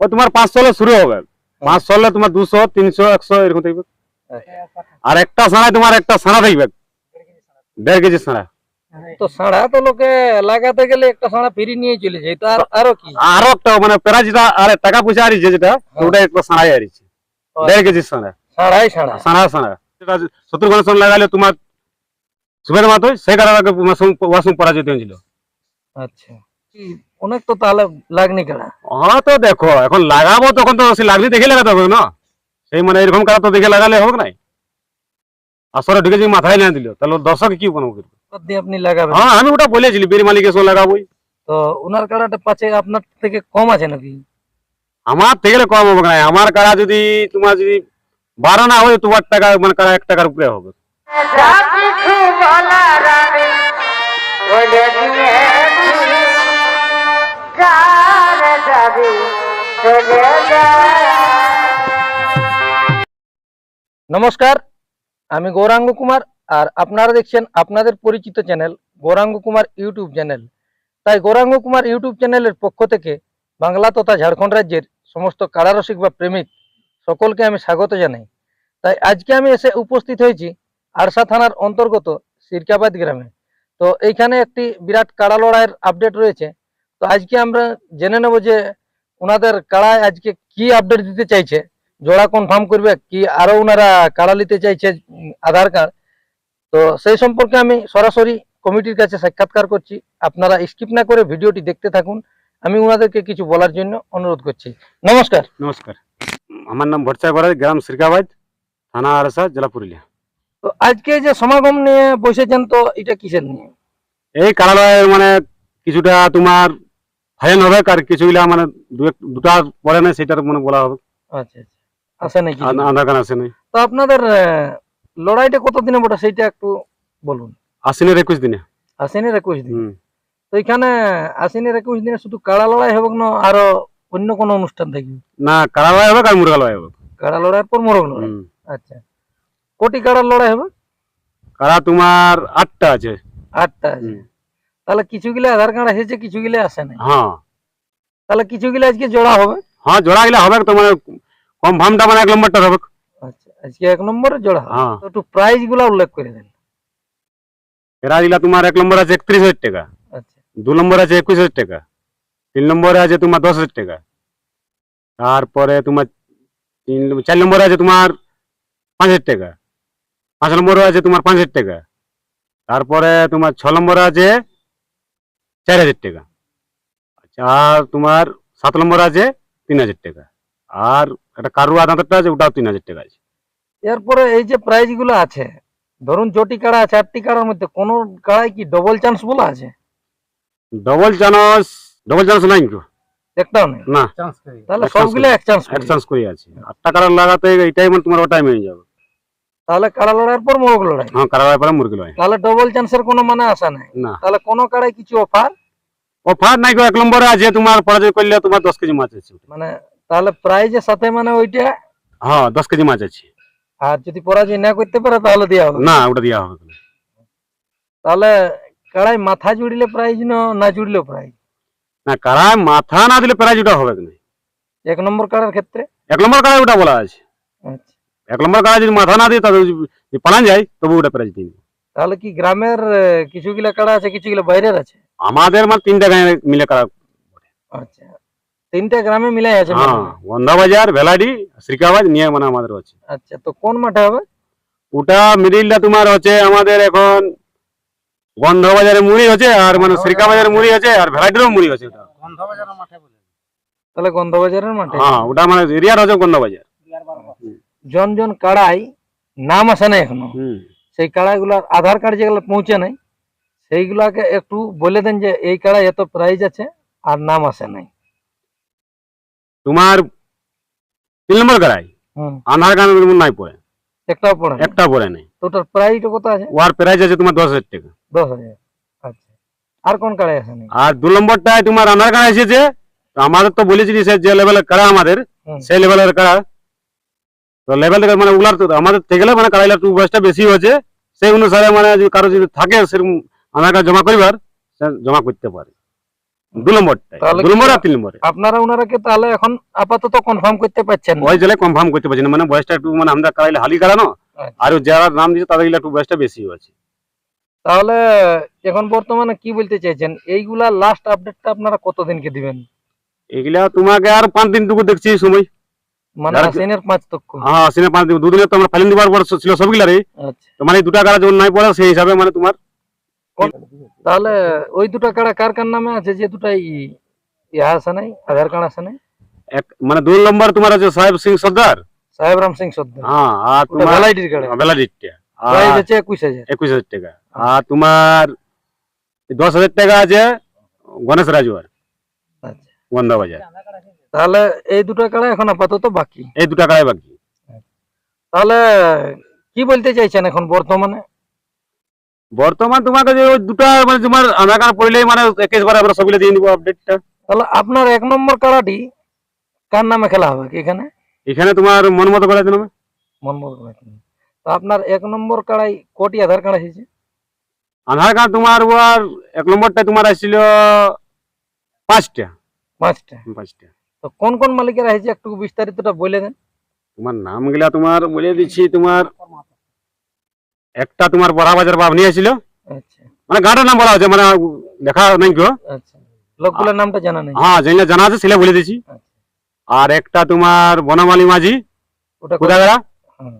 ও তোমার পাঁচশো শুরু হবে। পাঁচশো হলে তোমার দুশো তিনশো একশো এরকম থাকবে। আর একটা সাড়ায় তোমার একটা সাড়া থাকবে। দেড় কেজি সাড়া তো সাড়া তো লোকে লাগাতে গেলে একটা সাড়া ফিরি নিয়ে চলে যায়। তো আরও কি? আরও একটা মানে প্রায় যেটা আর টাকা পয়সা আরিছে যেটা ওটা একটা সাড়াই আরিছে দেড় কেজি সাড়া সাড়াই সাড়া সাড়া সাড়া যেটা শত্রু গণেশন লাগালে তোমার সুবের মাতই সেই কারণে ওয়াশরুম পরাজিত হয়েছিল আচ্ছা। অনেক তো তাহলে লাগনি কাড়া হ্যাঁ তো দেখো এখন লাগাবো তখন তো সে লাগনি দেখে লাগাতে হবে না। সেই মানে এরকম কারা তো দেখে লাগালে হবে নাই? আসলে ঢুকে যদি মাথায় না দিল তাহলে দর্শক কি কোনো করবে? আপনি লাগাবেন। হ্যাঁ আমি ওটা বলেছিলি বীর মালিক এসে লাগাবোই। তো ওনার কাড়াটা পাচ্ছে আপনার থেকে কম আছে নাকি? আমার থেকে কম হবে না আমার কারা যদি তোমার যদি বারো না হয় তোমার টাকা মানে কারা এক টাকার উপরে হবে। নমস্কার, আমি গৌরাঙ্গ কুমার আর আপনারা দেখছেন আপনাদের পরিচিত channel Gouranga Kumar YouTube channel. তাই গৌরাঙ্গ কুমার ইউটিউব চ্যানেলের পক্ষ থেকে বাংলা তথা ঝাড়খণ্ড রাজ্যের সমস্ত কারারসিক বা প্রেমিক সকলকে আমি স্বাগত জানাই। তাই আজকে আমি এসে উপস্থিত হয়েছি আরসা থানার অন্তর্গত সিরকাবাদ গ্রামে। তো এইখানে একটি বিরাট কাড়া লড়াইয়ের আপডেট রয়েছে। তো আজকে আমরা জেনে নেব যে ওনাদের কাড়ায় আজকে কি আপডেট দিতে চাইছে জোড়া কনফার্ম করবে কি আরও ওনারা কাড়া নিতে চাইছে আধার কার্ড তো সেই সম্পর্কে আমি সরাসরি কমিটির কাছে সাক্ষাৎকার করছি। আপনারা স্কিপ না করে ভিডিওটি দেখতে থাকুন। আমি ওনাদেরকে কিছু বলার জন্য অনুরোধ করছি। নমস্কার। নমস্কার। আমার নাম ভট্টাচার্য বরাজ গ্রাম সিরকাবাদ থানা আরসা জেলা পুরুলিয়া। তো আজকে যে সমাগম নিয়ে বসেছেন তো এটা কিসের নিয়ে? এই কারালয়ের মানে কিছুটা তোমার ফাইন হবে আর কিছুগুলা মানে দুটা পরে না সেটা মানে বলা হবে। আচ্ছা আচ্ছা। আসে নাকি আধার কার্ড আসে নাই। তো আপনাদের লড়াইটা কতদিনে বটে সেইটা একটু বলুন। আশ্বিনের একুশ দিনে। আশ্বিনের একুশ দিন? তো এখানে আশ্বিনের একুশ দিনে শুধু কাড়া লড়াই হবে না আরও অন্য কোনো অনুষ্ঠান থাকবে না কারালয় হবে আর মুরগালয় হবে। কাড়া লড়াইয়ের পর মোরগ লড়াই? আচ্ছা। কোটি কাড়ার লড়াই হবে? কারা তোমার আটটা আছে। আটটা আছে। তাহলে কিছু গিলা আধার কার্ড এসেছে কিছু গিলা আসে নাই। হ্যাঁ। তাহলে কিছু গিলা আজকে জোড়া হবে? হ্যাঁ জোড়া গেলে হবে তো কম ভামটা মানে এক নম্বরটা হবে আচ্ছা আজকে এক নম্বরে জোড়া হ্যাঁ। তো একটু প্রাইসগুলা উল্লেখ করে দেন। এরা দিলা তোমার এক নম্বর আছে একত্রিশ হাজার টাকা আচ্ছা। দু নম্বর আছে একুশ হাজার টাকা তিন নম্বরে আছে তোমার দশ হাজার টাকা তারপরে তোমার তিন চার নম্বরে আছে তোমার পাঁচ হাজার টাকা পাঁচ নম্বরে আছে তোমার পাঁচ হাজার টাকা তারপরে তোমার ছ নম্বরে আছে চার হাজার টাকা। আচ্ছা আর তোমার সাত নম্বর আছে তিন হাজার টাকা। আর একটা কারু আধারটা আছে ওটাও তিন হাজার টাকা আছে। এরপরে এই যে প্রাইজগুলো আছে ধরুন চটি কাড়া আছে আটটি কাড়ার মধ্যে কোন কাড়ায় কি ডবল চান্স বলা আছে? ডবল চান্স ডবল চানস নাই তো একটাও নেই? না। তাহলে সবগুলো এক চান্স এক চান্স করে আছে। আটটা কারার লাগাতে এইটাই মানে তোমার ওটাই মেয়ে যাবে। তাহলে কাড়া লড়াইয়ের পর মোরগ লড়াই? হ্যাঁ কারার পরে মুরগি লয় তাহলে ডবল চান্সের কোনো মানে আশা নাই। না। তাহলে কোন কাড়ায় কিছু অফার অফার নাই গো এক নম্বরে আছে তোমার পরাজয় করলে তোমার দশ কেজি মাছ আছে। মানে তাহলে প্রাইজের সাথে মানে ওইটা? হ্যাঁ দশ কেজি মাছ আছে। আর যদি পরাজয় না করতে পারে তাহলে দেওয়া হবে। না ওটা দেওয়া হবে তাহলে কাড়াই মাথা জুড়িলে প্রাইজ না না জুড়লেও প্রাইজ না কারায় মাথা না দিলে প্রাইজ ওটা হবে না। এক নম্বর কাড়ার ক্ষেত্রে? এক নম্বর কারায় ওটা বলা আছে। আচ্ছা। এক নম্বর কারায় যদি মাথা না দিয়ে তবে যদি পালান যায় তবু ওটা প্রাইজ দিন। তাহলে কি গ্রামের কিছু গিলা কাড়া আছে কিছু গিলা বাইরের আছে? আমাদের মানে তিনটা গায়ে মিলে কারা আচ্ছা তিনটা গ্রামে মিলাই আছে হ্যাঁ মোটামুটি। বন্ধাবাজার ভেলাডি শ্রীকাবাজ নিয়ে মানে আমাদের আছে। আচ্ছা তো কোন মাঠে হবে? ওটা মিডিলটা তোমার হচ্ছে আমাদের এখন বন্ধবাজারের মুড়ি হচ্ছে আর মানে শ্রীকাবাজারের মুড়ি আছে আর ভেলাডিরও মুড়ি আছে ওটা। মাঠে বলে তাহলে গন্ধবাজারের মাঠে? হ্যাঁ ওটা মানে এরিয়ার হচ্ছে বন্ধবাজার জন জন কাড়াই নাম আসে না এখনও। সেই কাড়াগুলার আধার কার্ড যেগুলো পৌঁছে নাই সেইগুলাকে একটু বলে দেন যে এই কাড়াই এত প্রাইজ আছে আর নাম আসে নাই। তোমার তিন নম্বর করাই আধার কার্ড নাই পড়ে? একটাও পড়ে একটা পড়ে নাই। তো ওটার প্রাইসটা কত আছে? ওর প্রাইস আছে তোমার দশ হাজার টাকা। দশ হাজার। আচ্ছা। আর কোন কাড়াই আসে নাই? আর দু নম্বরটায় তোমার আধার কার্ড এসেছে আমাদের তো বলেছিলি যে লেভেলের করা আমাদের সেই লেভেলের করা তো লেভেল থেকে মানে ওগুলার আমাদের থেকে গেলে মানে কারাইলার টু বয়সটা বেশি হচ্ছে সেই অনুসারে মানে কারও যদি থাকে সেরকম আধার কার্ড জমা করিবার জমা করতে পারে। দু নম্বরটা দু নম্বর আর তিন নম্বরে। আপনারা ওনারাকে তাহলে এখন আপাতত কনফার্ম করতে পারছেন ওই জেলায় কনফার্ম করতে পারছি মানে বয়সটা একটু মানে আমরা হালি আচ্ছা। আর যারা নাম দিয়েছে তাদের একটু বয়সটা বেশি আছে তাহলে এখন বর্তমানে কি বলতে চাইছেন? এইগুলা লাস্ট আপডেটটা আপনারা কতদিনকে দিবেন? এগুলা তোমাকে আর পাঁচ দিন টুকু দেখছি সময়। মানে যারা- পাঁচ তক হ্যাঁ সিনে পাঁচ দিন দুদিনে তো আমরা ফাইলিং দিবার পর ছিল সবগুলারই আচ্ছা। তো মানে দুটা কারা যখন নাই পড়ে সেই হিসাবে মানে তোমার তাহলে ওই দুটো কাড়া কার কার নামে আছে? যে দুটাই ইহা আছে নাই আধার কার্ড আছে নাই? এক মানে দুই নম্বর তোমার আছে সাহেব সিং সর্দার। সাহেব রাম সিং সর্দার। হ্যাঁ আর তোমার প্রাইস আছে হাজার। একুশ হাজার টাকা। আর তোমার দশ হাজার টাকা আছে গণেশ রাজুয়ার। আচ্ছা। গন্ধা বাজার তাহলে এই দুটো কাড়া এখন আপাতত বাকি। এই দুটা কারাই বাকি। তাহলে কি বলতে চাইছেন এখন বর্তমানে? বর্তমান তোমাকে যে ওই দুটা মানে তোমার আধার কার্ড পড়লেই মানে একেবারে আমরা সবগুলো দিয়ে নিবো আপডেটটা তাহলে আপনার এক নম্বর কাড়াটি কার নামে খেলা হবে এখানে? এখানে তোমার মন মতো করে দেবে মনমোহন কাড়া। তো আপনার এক নম্বর কাড়াই কোটি আধার কার্ড এসেছে? আধার কার্ড তোমার ওর এক নম্বরটা তোমার আসছিল পাঁচটা। পাঁচটা। পাঁচটা। তো কোন কোন মালিকের এসেছে একটু বিস্তারিতটা বলে দেন? তোমার নামগুলা তোমার বলে দিচ্ছি তোমার একটা তোমার বড়া বাজার বাপ নিয়ে আসছিল আচ্ছা। মানে গাঁটার নাম বলা হচ্ছে মানে লেখা নাই গো আচ্ছা। লোকগুলোর নামটা জানা নেই। হ্যাঁ যেগুলা জানা আছে বলে দিচ্ছি। আচ্ছা। আর একটা তোমার বনমালী মাঝি ওটা কুদাগাড়া হুম।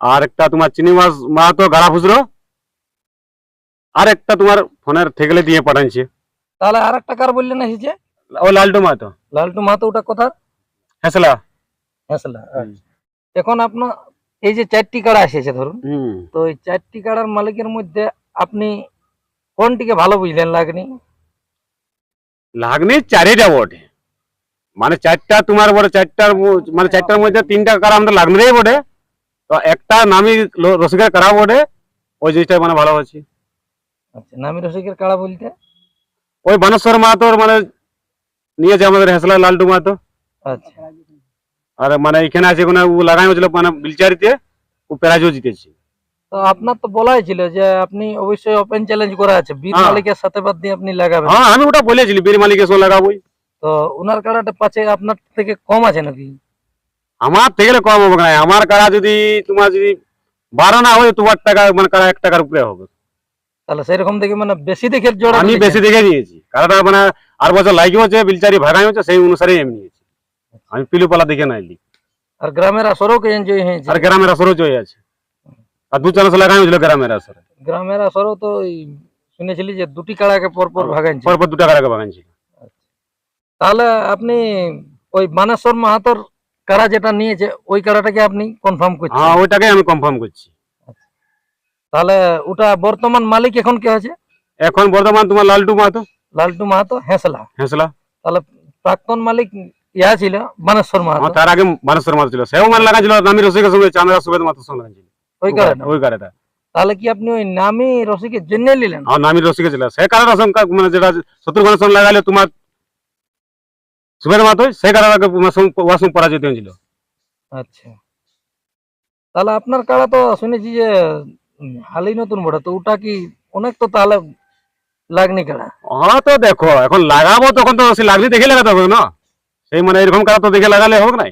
আর একটা তোমার চিনিমাস মাহাতো গাড়া খুচরো। আর একটা তোমার ফোনের থেকেলে দিয়ে পাঠাইছে। তাহলে আর একটা কার বললেন এসেছে ও লালটু মাহাতো লালটু মাহাতো ওটা কোথার? হেসলা। হেসলা এখন আপনার এই যে চারটি কাড়া এসেছে ধরুন তো এই চারটি কাড়ার মালিকের মধ্যে আপনি কোনটিকে ভালো বুঝলেন লাগনি? লাগনি চারিটা বটে। মানে চারটা তোমার বটে চারটার মানে চারটার মধ্যে তিনটা কারা আমাদের লাগনিরই বটে। তো একটা নামি রসিকের কারা বটে ওই জিনিসটা মানে ভালো আছে আচ্ছা নামি রসিকের কাড়া বলতে? ওই বানেশ্বর মাহাতোর মানে নিয়েছে আমাদের হেসলা লালটু মাহাতো আচ্ছা। আর মানে এখানে আছে কোনো ও লাগাই হয়েছিল মানে বিলচারিতে ও প্রাইজও জিতেছে। তো আপনার তো বলাই ছিল যে আপনি অবশ্যই ওপেন চ্যালেঞ্জ করা আছে বীর হ্যাঁ। মালিকের সাথে বাদ দিয়ে আপনি লাগাবেন। হ্যাঁ আমি ওটা বলেছিলি বীর মালিকের সঙ্গে লাগাবোই। তো ওনার কাড়াটা পাচ্ছে আপনার থেকে কম আছে নাকি? আমার থেকে কম হবে না আমার কারা যদি তোমার যদি বারো না হয় তোমার টাকা মানে কারা এক টাকার উপরে হবে। তাহলে সেরকম দেখে মানে বেশি দেখে জোড়া আমি বেশি দেখে নিয়েছি কারণটা মানে আর বছর লাগি হচ্ছে বিলচারি ভাগাই হচ্ছে সেই অনুসারে আমি নিয়েছি। আমি পিলুপালা দেখে নাইলি আর গ্রামের আসরেও কে এনজয় হয়েছে? আর গ্রামের আসরও চলে আছে। আর দু চার লাগাই হয়েছিল গ্রামের আসরে। গ্রামের আসরেও তো শুনেছিলি যে দুটি কাড়াকে পর পর ভাগাইছে। পরপর দু টাকা টাকা বাগানছিল তাহলে আপনি ওই মানেশ্বর মাহাতর কারা যেটা নিয়েছে ওই কারাটাকে আপনি কনফার্ম করছেন? হ্যাঁ ওইটাকে আমি কনফার্ম করছি। তাহলে ওটা বর্তমান মালিক এখন কে আছে? এখন বর্তমান তোমার লালটু মাহাতো। লালটু মাহাতো হেসলা। হেসলা। তাহলে প্রাক্তন মালিক ইয়া ছিল মানেশ্বর মাহাতো। তার আগে মানেশ্বর মাহাতো ছিল। সেও মানে লাগাইছিল নামি রসিকের সঙ্গে চাঁদরা সুবেদ মাহাতোর সঙ্গে লাগাইছিল। ওই কারণে? ওই কারেটা তাহলে কি আপনি ওই নামি রসিকের জন্য নিলেন? আর নামি রসিকে ছিল সেই কারণে সঙ্গে মানে যেটা শত্রুঘ্নের সঙ্গে লাগাইলে তোমার সুবেদ মাহাতো সেই কারণে ওয়ার সঙ্গে পরাজিত হয়েছিল। আচ্ছা। তাহলে আপনার কাড়া তো শুনেছি যে হালি নতুন বড় তো ওটা কি অনেক তো তাহলে লাগনি কাড়া? হ্যাঁ তো দেখো এখন লাগাবো তখন তো সে লাগনি দেখে লাগাতে হবে না? সেই মানে এরকম কারা তো দেখে লাগালে হোক নাই?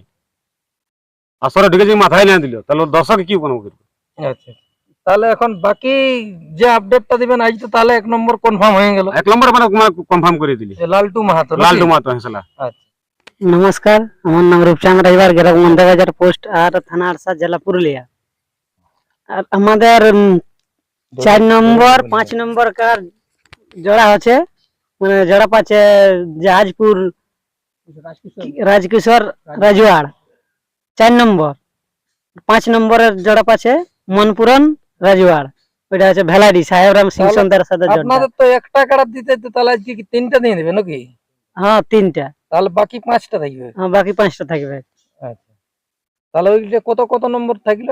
আসরে ঢুকে যদি মাথায় না দিল তাহলে দর্শক কি কোনো করবে আচ্ছা। তাহলে এখন বাকি যে আপডেটটা দিবেন আজ তো তাহলে এক নম্বর কনফার্ম হয়ে গেল। এক নম্বর মানে কনফার্ম করে দিলি। লালটু মাহাতো? লালটু মাহাতো হেসলা আচ্ছা। নমস্কার আমার নাম রূপচাঁদ রাইবার গ্রাম মন্দাবাজার পোস্ট আর থানা আরসা জেলা পুরুলিয়া। আর আমাদের চার নম্বর পাঁচ নম্বর কার জোড়া আছে মানে জোড়া পাচ্ছে জাহাজপুর রাজকিশোর। রাজওয়াড় চার নম্বর। পাঁচ নম্বরের জোড়া পাচ্ছে মনপুরন রাজওয়াড় ওইটা আছে ভেলাডি সাহেবরাম সিং সন্তার সাথে আপনাদের তো একটা কাড়া দিতে তো তাহলে আজকে কি তিনটা দিয়ে দেবে নাকি? হ্যাঁ তিনটা। তাহলে বাকি পাঁচটা থাকবে। হ্যাঁ, বাকি পাঁচটা থাকবে। আচ্ছা। তাহলে ওইটা কত কত নম্বর থাকল?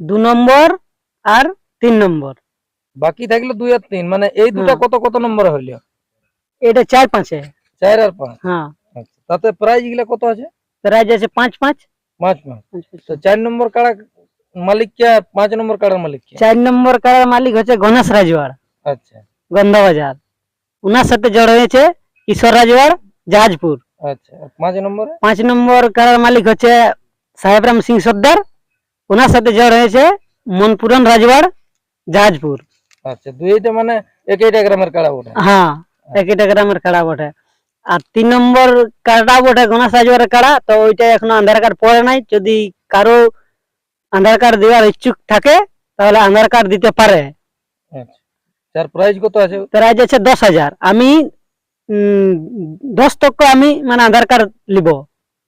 দু নম্বর আর তিন নম্বর। বাকি থাকল দুই আর তিন মানে এই দুটা। কত কত নম্বর হইল? এটা চার পাঁচে। চার আর পাঁচ? হ্যাঁ। আচ্ছা তাতে প্রাইজগুলা কত আছে? প্রাইজ আছে পাঁচ পাঁচ। পাঁচ পাঁচ। তো চার নম্বর কাড়া মালিক কে আর পাঁচ নম্বর কাড়ার মালিক কে? চার নম্বর কারার মালিক হচ্ছে গণেশ রাজওয়াড়। আচ্ছা। গন্ধাবাজার। ওনার সাথে জড় হয়েছে কিশোর রাজওয়ার জাহাজপুর আচ্ছা পাঁচ নম্বরে? পাঁচ নম্বর কারার মালিক হচ্ছে সাহেবরাম সিং সর্দার। ওনার সাথে জড় হয়েছে মনপুরন রাজওয়ার জাহাজপুর আচ্ছা দুইটা মানে একইটা গ্রামের কাড়া ওঠে হ্যাঁ একটা গ্রামের কাড়া বটে। আর তিন নম্বর কাড়া বটে গণেশ রাজওয়ারের কাড়া তো ওইটা এখনও আধার কার্ড পড়ে নাই। যদি কারও আধার কার্ড দেওয়ার ইচ্ছুক থাকে তাহলে আধার কার্ড দিতে পারে। আচ্ছা তার প্রাইস কত আছে? প্রাইজ আছে দশ হাজার। আমি দশ তক আমি মানে আধার কার্ড লিব।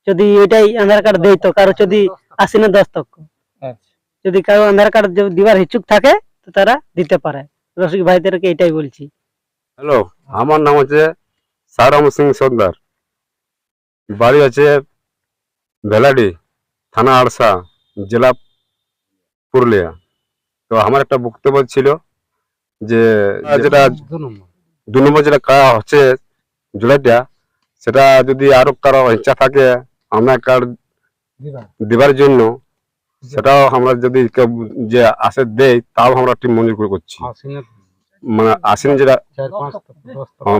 যদি ওইটাই আধার কার্ড দেই তো কারও যদি আসি না দশ তক আচ্ছা যদি কারও আধার কার্ড দিবার ইচ্ছুক থাকে তো তারা দিতে পারে। রসিক ভাইদেরকে এটাই বলছি। হ্যালো আমার নাম হচ্ছে সারাম সিং সর্দার। বাড়ি আছে ভেলাডি থানা আড়সা জেলা পুরুলিয়া। তো আমার একটা বক্তব্য ছিল যে যেটা দু নম্বর। যেটা কাজ হচ্ছে জুলাইটা সেটা যদি আরও কারও ইচ্ছা থাকে আমরা কার্ড দিবার জন্য সেটাও আমরা যদি কেউ যে আসে দেয় তাও আমরা টিম মঞ্জুর করে করছি। মানে আসেন যেটা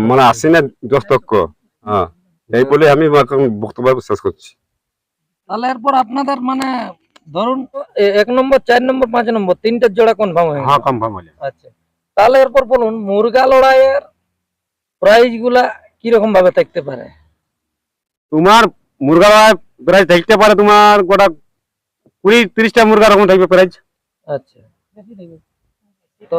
মানে আসেনে দশ তক্ক হ্যাঁ এই বলে আমি এখন বক্তব্য শেষ করছি। তাহলে এরপর আপনাদের মানে ধরুন এক নম্বর চার নম্বর পাঁচ নম্বর তিনটার জোড়া কনফার্ম হয়ে। হ্যাঁ কনফার্ম হয়ে আচ্ছা তাহলে এরপর বলুন মুরগা লড়াইয়ের প্রাইজগুলা কীরকম ভাবে থাকতে পারে? তোমার মুরগা লড়াই প্রাইস থাকতে পারে তোমার গোটা কুড়ি তিরিশটা মুরগা রকম থাকবে প্রাইস আচ্ছা। তো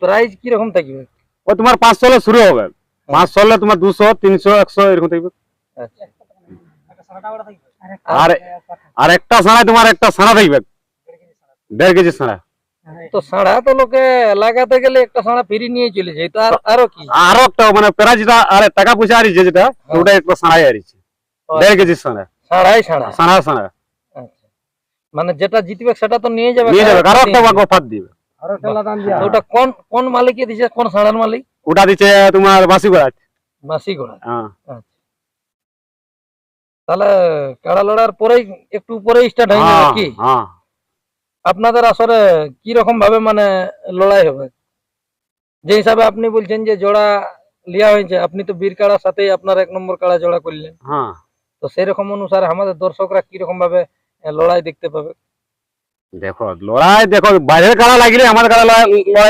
প্রাইজ কীরকম থাকবে? ও তোমার পাঁচশো হলে শুরু হবে। পাঁচশো হলে তোমার দুশো তিনশো একশো এরকম থাকবে। আচ্ছা। আর আর একটা তোমার একটা সাড়া থাকবে। দেড় কেজি সাড়া তো সাড়া তো লোকে লাগাতে গেলে একটা সাড়া ফিরি নিয়ে চলে যায় তো আর আরও কি? আরও একটা মানে আর টাকা পয়সা আরিছে যেটা ওটা একটা সাড়াই আরিছে দেড় কেজি সাড়া সাড়াই সাড়া সাড়া সাড়া মানে যেটা জিতবে সেটা তো নিয়ে যাবে নিয়ে যাবে কারও আরও একটা অফার দিবে। তো ওটা কোন কোন মালিকে দিছে? কোন সাড়ার মালিক? ওটা দিচ্ছে তোমার বাসি গোড়া মাসি ঘোড়া হ্যাঁ। আচ্ছা। তাহলে কাড়া লড়ার পরেই একটু পরেই স্টার্ট হয়ে যাবে হ্যাঁ, কি? হ্যাঁ। আপনাদের আসলে কি রকম ভাবে মানে লড়াই হবে? যে হিসাবে আপনি বলছেন যে জোড়া লিয়া হয়েছে আপনি তো বীর কাড়ার সাথেই আপনার এক নম্বর কাড়া জোড়া করলেন। হ্যাঁ। তো সেরকম অনুসারে আমাদের দর্শকরা কি রকম ভাবে লড়াই দেখতে পাবে। দেখো লড়াই দেখো বাইরের কাড়া লাগলে আমাদের কাড়া লড়াই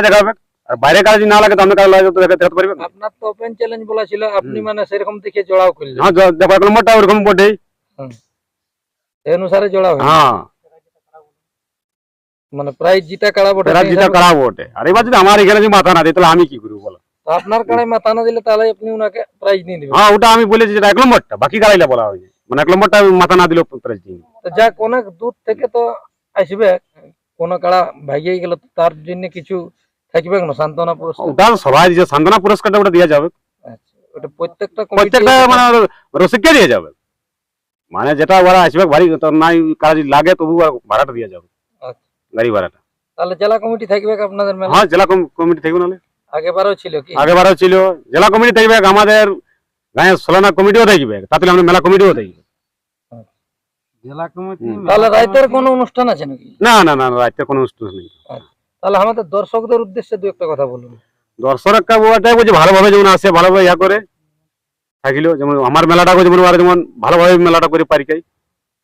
দেখাবে? আর বাইরের কাড়া যদি না লাগে তো কাড়া লড়াই দেখতে পারবে? আপনার তো ওপেন চ্যালেঞ্জ বলা ছিল আপনি মানে সেরকম দেখে জোড়াও করলেন। হ্যাঁ দেখো এক নম্বরটা ওরকম বটেই। এই অনুসারে জোড়া হয়েছে হ্যাঁ। মানে প্রাইজ জিতা কাড়া বটে? সেই যেটা হিসাবে- বটে? আর এবার যদি আমার এখানে যদি মাথা না দিই তাহলে আমি কি করব বলো? আপনার কাড়ায় মাথা না দিলে তাহলে আপনি উনাকে প্রাইজ দিয়ে দিবেন হ্যাঁ ওটা আমি বলেছি যেটা এক নম্বরটা বাকি কাড়াইলে বলা হয়েছে। মানে এক নম্বরটা মাথা না দিলেও প্রাইজ দিই তো যাক অনেক দূর থেকে তো আসবে কোন ভাগিয়ে গেল তার জন্য কিছু থাকবে না সান্ত্বনা পুরস্কার? সবাই সান্ত্বনা পুরস্কারটা ওটা দিয়ে যাবে। আচ্ছা, ওটা প্রত্যেকটা প্রত্যেকটা মানে রসিককে দিয়ে যাবে। মানে যেটা ওরা আসবে বাড়ি তো নাই কাজ লাগে তবু ভাড়াটা দিয়ে যাবে। আচ্ছা। গাড়ি ভাড়াটা। তাহলে জেলা কমিটি থাকবে আপনাদের হ্যাঁ জেলা কমিটি থাকবে নাহলে। আগেবারও ছিল কি? আগেবারও ছিল। জেলা কমিটি থাকবে আমাদের গাঁয়ের সোলানা কমিটিও থাকবে তাতে আমরা মেলা কমিটিও থাকবে। জেলা কমিটি তাহলে রাইতের কোনো অনুষ্ঠান আছে নাকি? না না না রাত্রে কোনো অনুষ্ঠান নেই। তাহলে আমাদের দর্শকদের উদ্দেশ্যে দু একটা কথা বলুন। দর্শক একটা ওটাই বলছে ভালোভাবে যেমন আসে ভালোভাবে ইয়া করে থাকিলেও যেমন আমার মেলাটাকে যেমন ভালোভাবে মেলাটা করে পারি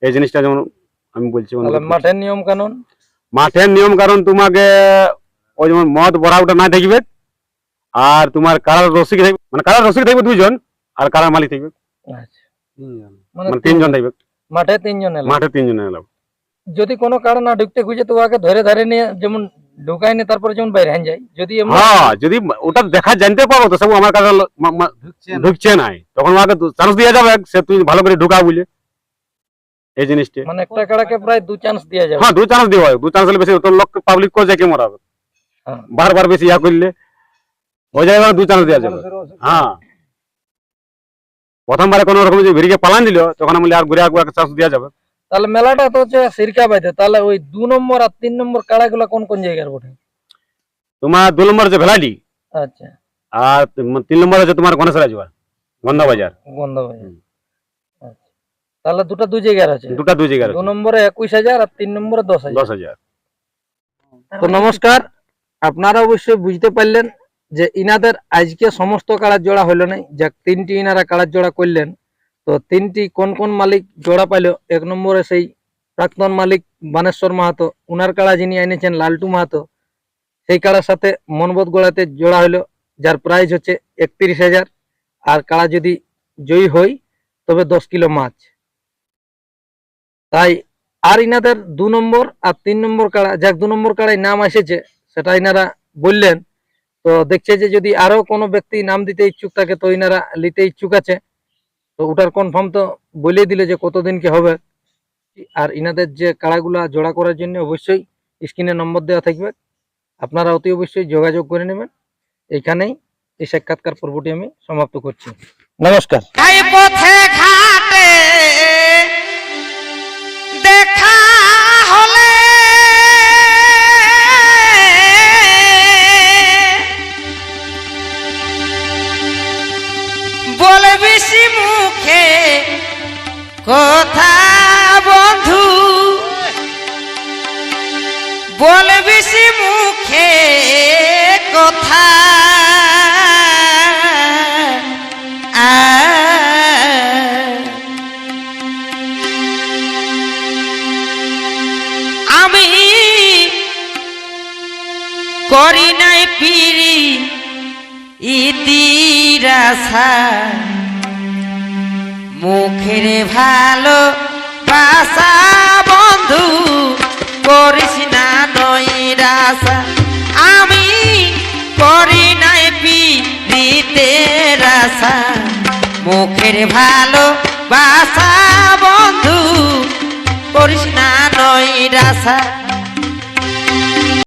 এই জিনিসটা যেমন আমি বলছি। মাঠের নিয়ম কানুন? মাঠের নিয়ম কারণ তোমাকে ওই যেমন মদ বড়া ওটা না থাকবে আর তোমার কারার রসিক থাকবে মানে কারার রসিক থাকবে দুইজন আর কারার মালিক থাকবে? আচ্ছা। মানে মানে তিনজন থাকবে? মাঠে তিনজন এলো মাঠে তিনজন যদি কোনো কারণ না ঢুকতে খুঁজে তো ওকে ধরে ধরে নিয়ে যেমন ঢুকাই নিয়ে তারপরে যেমন বাইরে যায়। যদি হ্যাঁ যদি ওটা দেখা জানতে পারব তো সব আমার কাছে ঢুকছে নাই। তখন ওকে চান্স দিয়ে যাবে সে তুই ভালো করে ঢুকা বুঝে এই জিনিসটা। মানে একটা কাড়াকে প্রায় দু চান্স দেওয়া যাবে। হ্যাঁ দু চান্স দেওয়া হয়। দু চান্স হলে বেশি তোর লোক পাবলিক করে যাকে মরাবে? হ্যাঁ। বারবার বেশি ইয়া করলে। ওই জায়গায় দু চান্স দেওয়া যাবে। হ্যাঁ। প্রথমবারে কোনো রকম যে ভিড়কে পালান দিল তখন আমি বলি আর ঘুরে একবার চান্স দেওয়া যাবে? তাহলে মেলাটা তো হচ্ছে সিরকা বাইতে। তাহলে ওই দু নম্বর আর তিন নম্বর কাড়াগুলো কোন কোন জায়গার বটে? তোমার দু নম্বর আছে ভেলাডি আচ্ছা। আর তিন- নম্বর আছে তোমার গণেশ বাজার গন্ধ ভাই হুম। আচ্ছা। তাহলে দুটো দু জায়গার আছে? দুটো দুই জায়গার দু নম্বরে একুশ হাজার আর তিন নম্বরে দশ হাজার। দশ হাজার। তো নমস্কার। আপনারা অবশ্যই বুঝতে পারলেন যে ইনাদের আজকে সমস্ত কাড়ার জোড়া হইল নাই, যে তিনটি ইনারা কাড়ার জোড়া করলেন, তো তিনটি কোন কোন মালিক জোড়া পাইলো, এক নম্বরে সেই প্রাক্তন মালিক বানেশ্বর মাহাতো, উনার কাড়া যিনি এনেছেন লালটু মাহাতো, সেই কাড়ার সাথে মনবোধ গোড়াতে জোড়া হইল, যার প্রাইস হচ্ছে একত্রিশ হাজার, আর কাড়া যদি জয়ী হই তবে দশ কিলো মাছ। তাই আর ইনাদের দু নম্বর আর তিন নম্বর কাড়া, যাক দু নম্বর কাড়ায় নাম এসেছে, সেটা ইনারা বললেন তো দেখছে যে যদি আরও কোনো ব্যক্তি নাম দিতে ইচ্ছুক থাকে, তো ইনারা নিতে ইচ্ছুক আছে। তো ওটার কনফার্ম তো বলে দিলে যে কতদিন কি হবে। আর ইনাদের যে কাড়াগুলা জোড়া করার জন্য অবশ্যই স্ক্রিনে নম্বর দেওয়া থাকবে। আপনারা অতি অবশ্যই যোগাযোগ করে নেবেন। এইখানেই এই সাক্ষাৎকার পর্বটি আমি সমাপ্ত করছি। নমস্কার। করি নাই পিরি ইতিরাসা মুখের ভালো বাসা বন্ধু, করিস না নৈরাসা আমি করি নাই পিরিতে রাসা মুখের ভালো বাসা বন্ধু, করিস না নৈরাসা